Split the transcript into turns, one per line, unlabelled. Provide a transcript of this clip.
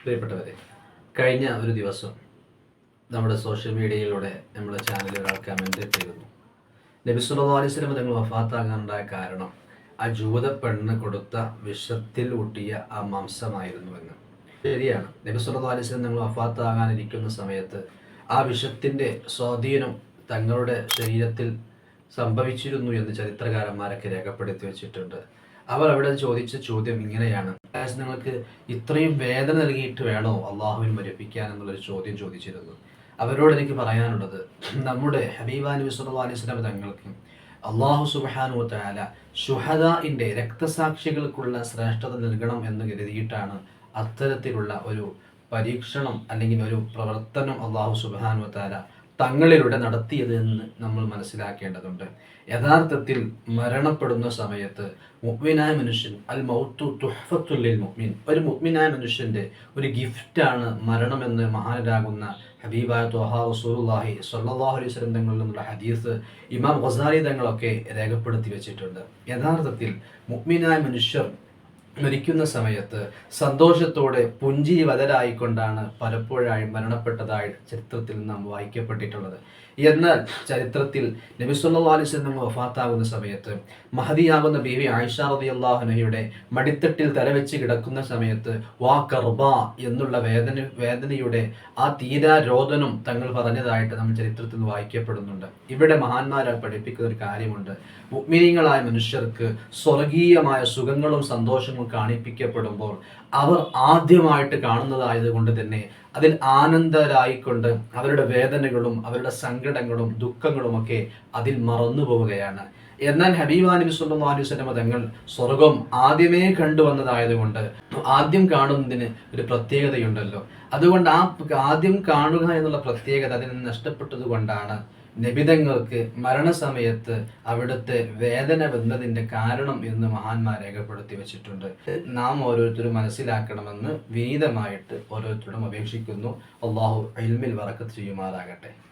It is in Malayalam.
പ്രിയപ്പെട്ടവരെ കഴിഞ്ഞ ഒരു ദിവസം നമ്മുടെ സോഷ്യൽ മീഡിയയിലൂടെ നമ്മുടെ ചാനലിൽ ഒരാൾ കമന്റ് ചെയ്തിരുന്നു. നബി അലൈഹി വസല്ലം തങ്ങൾ വഫാത്താകാനുണ്ടായ കാരണം ആ ജൂത പെണ്ണ് കൊടുത്ത വിഷത്തിൽ ഊട്ടിയ ആ മാംസമായിരുന്നുവെന്ന്. ശരിയാണ്. നബി നിങ്ങൾ തങ്ങൾ വഫാത്താകാനിരിക്കുന്ന സമയത്ത് ആ വിഷത്തിന്റെ സ്വാധീനം തങ്ങളുടെ ശരീരത്തിൽ സംഭവിച്ചിരുന്നു എന്ന് ചരിത്രകാരന്മാരൊക്കെ രേഖപ്പെടുത്തി വെച്ചിട്ടുണ്ട്. അവർ അവിടെ ചോദിച്ച ചോദ്യം ഇങ്ങനെയാണ്. "ഗായ്സ്, നിങ്ങൾക്ക് ഇത്രയും വേദന നൽകിയിട്ട് വേണോ അള്ളാഹുവിൻ മരിപ്പിക്കാൻ എന്നുള്ളൊരു ചോദ്യം ചോദിച്ചിരുന്നു. അവരോട് എനിക്ക് പറയാനുള്ളത് നമ്മുടെ ഹബീബ നബി സല്ലല്ലാഹു അലൈഹി തങ്ങൾക്ക് അള്ളാഹു സുബാനു തആല ശുഹദാഇന്റെ രക്തസാക്ഷികൾക്കുള്ള ശ്രേഷ്ഠത നൽകണം എന്ന് കരുതിയിട്ടാണ് അത്തരത്തിലുള്ള ഒരു പരീക്ഷണം അല്ലെങ്കിൽ ഒരു പ്രവർത്തനം അള്ളാഹു സുബാനു തആല തങ്ങളിലൂടെ നടത്തിയത് എന്ന് നമ്മൾ മനസ്സിലാക്കേണ്ടതുണ്ട്. യഥാർത്ഥത്തിൽ മരണപ്പെടുന്ന സമയത്ത് മുഗ്മിനായ മനുഷ്യൻ അൽ മൗത്തു തുഹഫത്തുള്ളിൽ മുഗ്മിൻ ഒരു മുഗ്മിനായ മനുഷ്യന്റെ ഒരു ഗിഫ്റ്റാണ് മരണമെന്ന് മഹാനരാകുന്ന ഹബീബായ ത്വഹാ റസൂലുള്ളാഹി സല്ലാഹു അലൈഹി തങ്ങളിൽ നിന്നുള്ള ഹദീസ് ഇമാം ഖസാലി തങ്ങളൊക്കെ രേഖപ്പെടുത്തി വെച്ചിട്ടുണ്ട്. യഥാർത്ഥത്തിൽ മുഗ്മിനായ മനുഷ്യർ മരിക്കുന്ന സമയത്ത് സന്തോഷത്തോടെ പുഞ്ചിരി വതരായിക്കൊണ്ടാണ് പലപ്പോഴായി മരണപ്പെട്ടതായി ചരിത്രത്തിൽ നാം വായിക്കപ്പെട്ടിട്ടുള്ളത്. എന്നാൽ ചരിത്രത്തിൽ നബി സല്ലല്ലാഹു അലൈഹി വസല്ലം വഫാത്താകുന്ന സമയത്ത് മഹതിയാകുന്ന ബീവി ആയിഷ റളിയല്ലാഹു അൻഹയുടെ മടിത്തട്ടിൽ തലവെച്ച് കിടക്കുന്ന സമയത്ത് വാ കർബ എന്നുള്ള വേദന വേദനയുടെ ആ തീരാരോധനം തങ്ങൾ പറഞ്ഞതായിട്ട് നമ്മൾ ചരിത്രത്തിൽ വായിക്കപ്പെടുന്നുണ്ട്. ഇവിടെ മഹാന്മാരാൽ പഠിപ്പിക്കുന്ന ഒരു കാര്യമുണ്ട്. മുഗ്മിനീങ്ങളായ മനുഷ്യർക്ക് സ്വർഗീയമായ സുഖങ്ങളും സന്തോഷങ്ങളും കാണിപ്പിക്കപ്പെടുമ്പോൾ അവർ ആദ്യമായിട്ട് കാണുന്നതായത് കൊണ്ട് തന്നെ അതിൽ ആനന്ദരായിക്കൊണ്ട് അവരുടെ വേദനകളും അവരുടെ സങ്കടങ്ങളും ദുഃഖങ്ങളും ഒക്കെ അതിൽ മറന്നു പോവുകയാണ്. എന്നാൽ ഹബീബാനിബി അലൈഹി വസല്ലം തങ്ങൾ സ്വർഗം ആദ്യമേ കണ്ടുവന്നതായതുകൊണ്ട് ആദ്യം കാണുന്നതിന് ഒരു പ്രത്യേകതയുണ്ടല്ലോ. അതുകൊണ്ട് ആ ആദ്യം കാണുക എന്നുള്ള പ്രത്യേകത അതിന് നഷ്ടപ്പെട്ടത് കൊണ്ടാണ് നബിതങ്ങൾക്ക് മരണസമയത്ത് അവിടുത്തെ വേദന വന്നതിന്റെ കാരണം എന്ന് മഹാന്മാർ രേഖപ്പെടുത്തി വെച്ചിട്ടുണ്ട്. നാം ഓരോരുത്തരും മനസ്സിലാക്കണമെന്ന് വിനീതമായിട്ട് ഓരോരുത്തരും അപേക്ഷിക്കുന്നു. അള്ളാഹു അൽമിൽ വറക്കത്ത് ചെയ്യുമാറാകട്ടെ.